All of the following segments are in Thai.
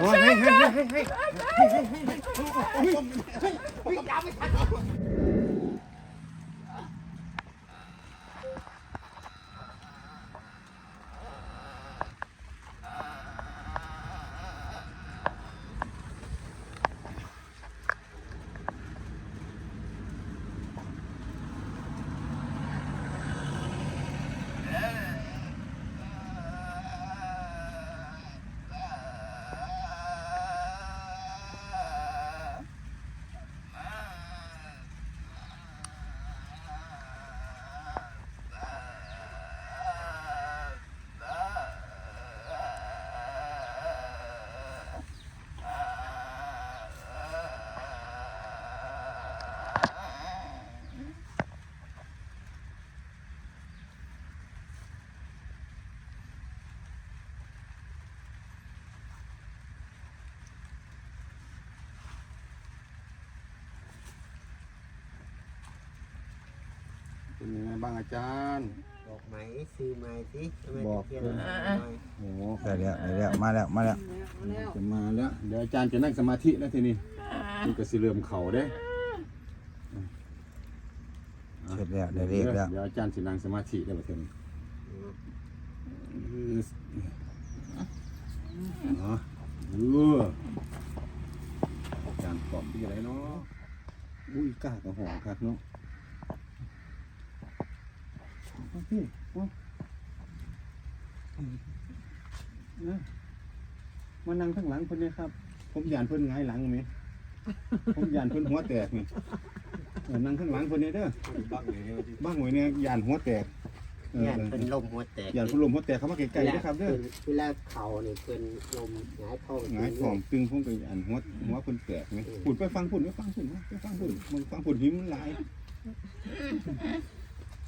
โอ้ยให้ให้ให้ให้ให้ เป็นยังไงบ้างอาจารย์ บอกไหมซื้อไหมสิทำไมบอกเทียนเลยหน่อยโอ้โหได้แล้วได้แล้วมาแล้วมาแล้วจะมาแล้ว เดี๋ยวอาจารย์จะนั่งสมาธิแล้วทีนี้มันก็สิเริ่มเข่าเด้เสร็จแล้วได้เลขแล้วเดี๋ยวอาจารย์สินั่งสมาธิได้ประเทศนี้เนาะเอออาจารย์ตอบที่อะไรเนาะอุ้ยกล้ากระหองคักเนาะเอา พี่เอานะมานั่งข้างหลังคนนี้ครับ ผมยานเพิ่นหงายหลังไหมผมยานเพิ่นหัวแตกนี่เออนั่งข้างหลังคนนี้เด้อบ้างหวยเนี่ยยานหัวแตกเออยันเป็นลมหัวแตกยานพัดลมหัวแตกเขามาไกลๆนะครับเด้อเวลาเข่าเนี่ยเป็นลมหงายท้อง หงายท้องตึงพุ่งไปอันหัวหัวคนแตกไหมปุ่นไปฟังปุ่นไปฟังปุ่นไปฟังปุ่นมึงฟังปุ่นหิมมันหลาย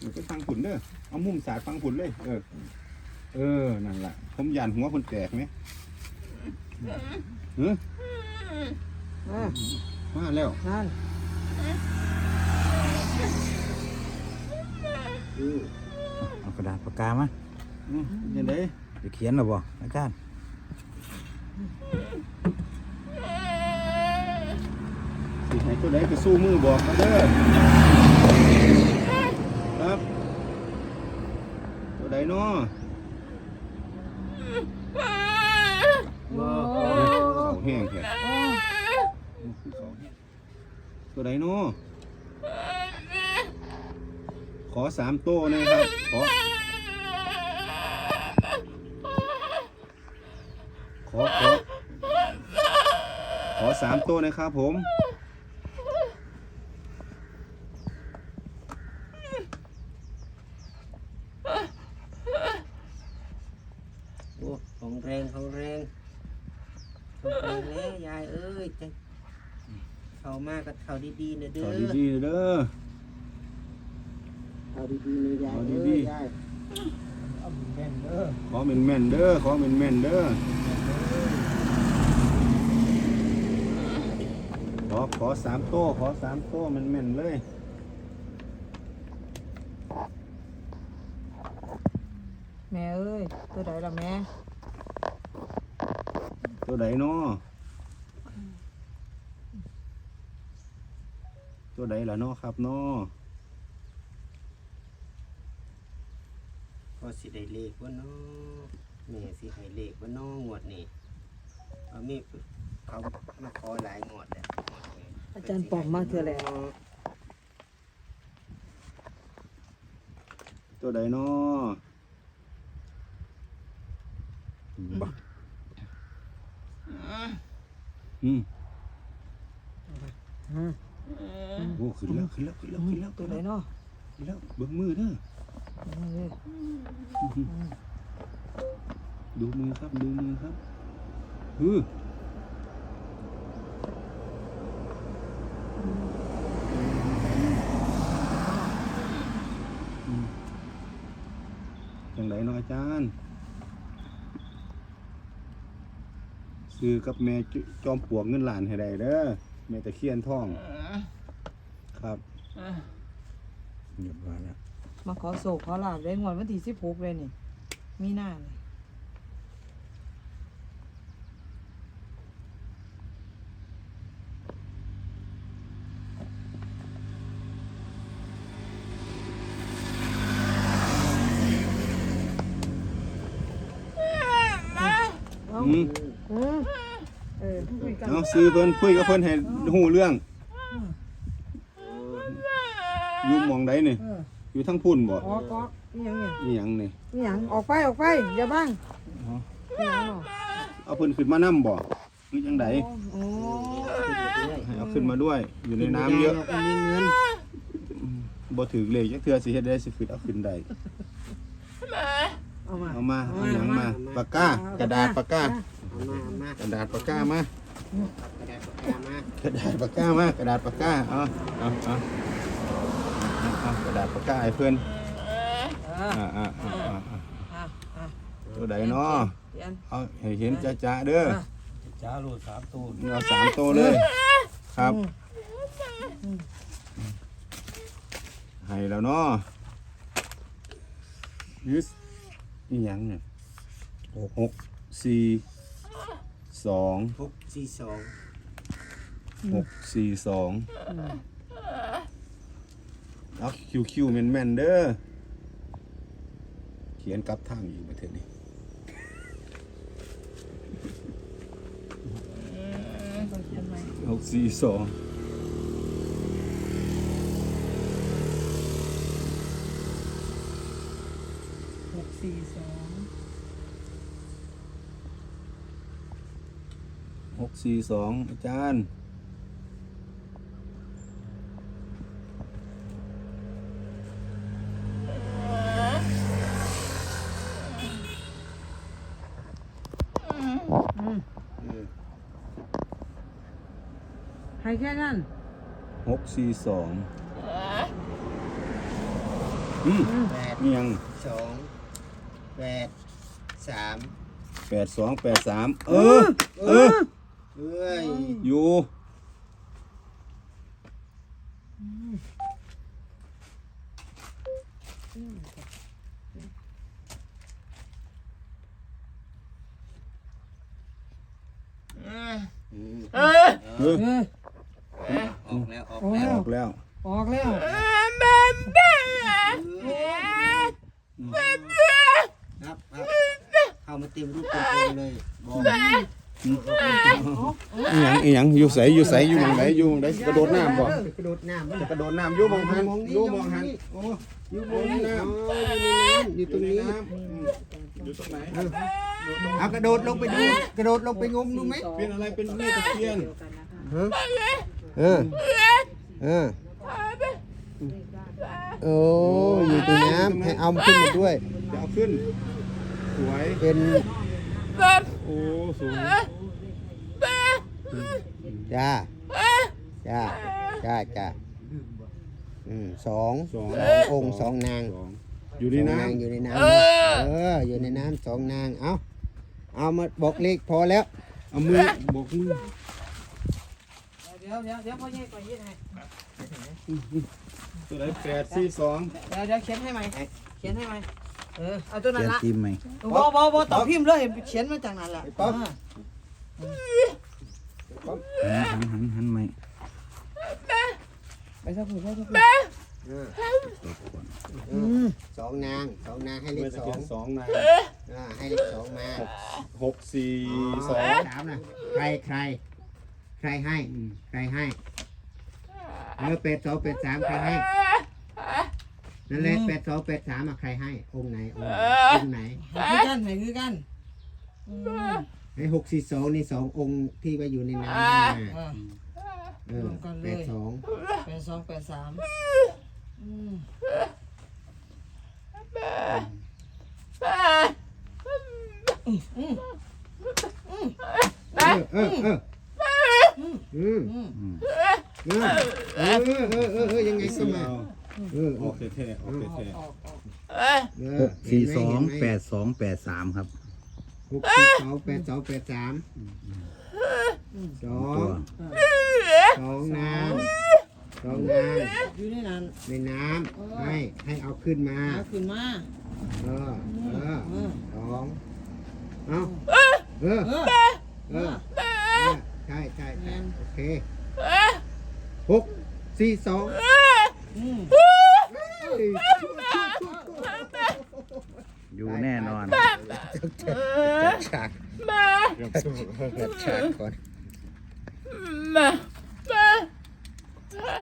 เออไปฟังปุ่นเด้อเอามุมสาดฟังปุ่นเลย เออ เออนั่นแหละผมยานหัวคนแตกไหมเอออ่ามาแล้วนั่นอืมเอากระดาษปากกามาอืมยังไงจะเขียนหรอบ่อาจารย์สิให้ตัวใดก็สู้มือบอกมาเด้อครับ ตัว ใดเนาะโอ้เขาแห้งแท้ตัวไหนเนาะขอสามโต้นะครับ ขอ ขอ ขอ ขอสามโต้นะครับผม อ้ของแรงของแรงของแรงแล้วยายเอ้ยจะเข่ามากกับเข่าดีๆนะเด้ขออดีๆเด้อเข่าดีๆนะยายเอาเอ้ดียๆยายขอแม่นแม่นๆเด้อ ขอแม่นแม่นๆเด้อ ขอขอสามโต้ขอสามโต้แม่นแม่นๆเลย แม่เอ้ย ตัวใดล่ะแม่ ตัวไหนเนาะตัวไหนล่ะเนาะครับเนาะพอสิได้เลขว่าน้อแม่สิให้เลขว่าน้องวดนี่เอามีเขามาขอหลายงวดแล้วอาจารย์ปอมมาเท่าแล้ว ตัวไหนเนาะบ้า อืมอืมโอ้ขึ้นแล้วขึ้นแล้วขึ้นแล้วขึ้นแล้วตัวใดเนาะขึ้นแล้วเบิ้งมือเด้อเอาเลยดูมือครับดูมือครับฮืออื คือกับแม่จอมปลวกเงินหลานให้ได้เด้อแม่ตะเคียนท่อง ครับหยุดวัยแล้วมาขอโศกขอลาบเลยงวดวันที่สิบหกเลยนี่ มีหน้าเลยอืม อืมเออคุยกันเอาซื้อเพิ่นคุยกับเพิ่นให้ฮู้เรื่อง อยู่หมองใดนี่ เอออยู่ทั้งพุ่นบ่ออกออกนี่ยังเนี่ยอีหยังนี่ นี่ยังออกไปออกไปอย่าบังอ๋อ นี่ยังเนาะเอาเพิ่นขึ้นมานำบ่หรือจังไดโอ้ให้เอาขึ้นมาด้วย อยู่ในน้ำเยอะไม่มีเงินบ่ถือเลขจักเทื่อสิเฮ็ดได้สิขึ้นเอาขึ้นได้เอามาเอามาเอาหยังมาปากกากระดาษปากกาเอา มาเอามากระดาษปากกามากระดาษปากกามากระดาษปากกามากระดาษปากกาเอาเอาเอาเอาเอากระดาษปากกาให้เพิ่นเอออ่าอ่าอ่าอ่าอ่าอะอะตัวใดเนาะเขียนเอาให้เห็นจ้าๆเด้อจ้าลูกสามตูนเอาสามตัวเลย ครับให้แล้วเนาะยึดนี่ยังเนี่ยหกสี่ สองหกสี่สองหกสี่สองเอาคิวคิวแมนแมนๆเด้อเขียนกลับทางอยู่ประเทศนี้ต้องเขียนไหมหกสี่สองหกสี่สอง หก สี่สองอาจารย์ ให้แค่นั้นหกสี่สองอืมแปดนี่ยังสองแปดสามแปดสองแปดสามเออ เออ เอ้ยอยู่อืมเออเออออกแล้วออกโอ้แล้วออกแล้วออกแล้วครับครับเข้ามาเต็มรูปเต็มองค์เลยบอก อีหยังอีหยังอยู่ใสอยู่ใสอยู่หมองไหนอยู่หมองไหนกระโดดน้ำบ่กระโดดน้ำมันจะกระโดดน้ำอยู่หมองหันมองนี่อยู่หมองหันอยู่โอ้อยู่บนน้ำอยู่ตรงนี้น้ำอืมอยู่ตรงไหนเอากระโดดลงไปดูกระโดดลงไปงมดูไหมเป็นอะไรเป็นแม่ตะเคียนเออเออโอ้อยู่ตรงน้ำให้เอาขึ้นมาด้วยจะเอาขึ้นสวยเป็น โอ้สวยจ้าจ้าจ้าจ้าอืมสองสององค์สองนางสองอยู่ในสองนางน้ำอยู่ในน้ำเอออยู่ในน้ำสองนางเอาเอามาบอกเลขพอแล้วเอามือบอกมือเดี๋ยวเดี๋ยวเดี๋ยวพ่อใหญ่ก่อนยืดให้ตัวไหนแปดสี่สองเดี๋ยวเดี๋ยวเขียนให้ไหมเขียนให้ไหม เออเอาตัวนั้เขีนยนละทีมไหมบอบอบอต่อพิมพ์เลยเขียนมาจากนั้นแหละป๊อป อ่าหันหันหันหันไหมไปสักผูไปสักผูเออตบก่อนเออสองนางสองนางให้เลเมื่อขตะสอเคียงนสองนายอ่าให้เลขสองมาหกสี่สองสามนะใครใคร ใครให้ ใครให้เออเป็ดสองเป็ดสามใครให้ นั่นแหละเป็ดสองเป็ดสามอะใครให้ องค์ไหนองค์ไหนองค์ไหนให้คือกันให้คือกันอืมไอ้หกสี่สองนี่สององค์ที่ไปอยู่ในน้ำนี่นะอ่า เออรวมกันเลยเป็ดสองแปดสองแปดสามอืมเออเออเอออืม อืม อืม เออเออเออเออเออเออยังไงก็ สี่ มา เอา เออโอเคเท่โอเคออกเท่ออกออกเอหกสี่สองเห็นไหมแปดสองแปดสามครับหกสี่สองแปดสองแปดสามสอตัวงสองนางสองนางอยู่ในนั้นในน้ำให้ให้เอาขึ้นมาเอาขึ้นมาเออเออ เออสองเอาเออ เออเออเออใช่ใช่ใช่แม่นโอเคหกสี่สองอืม อยู่แน่นอนฉากเกิดชาติก่อนแม่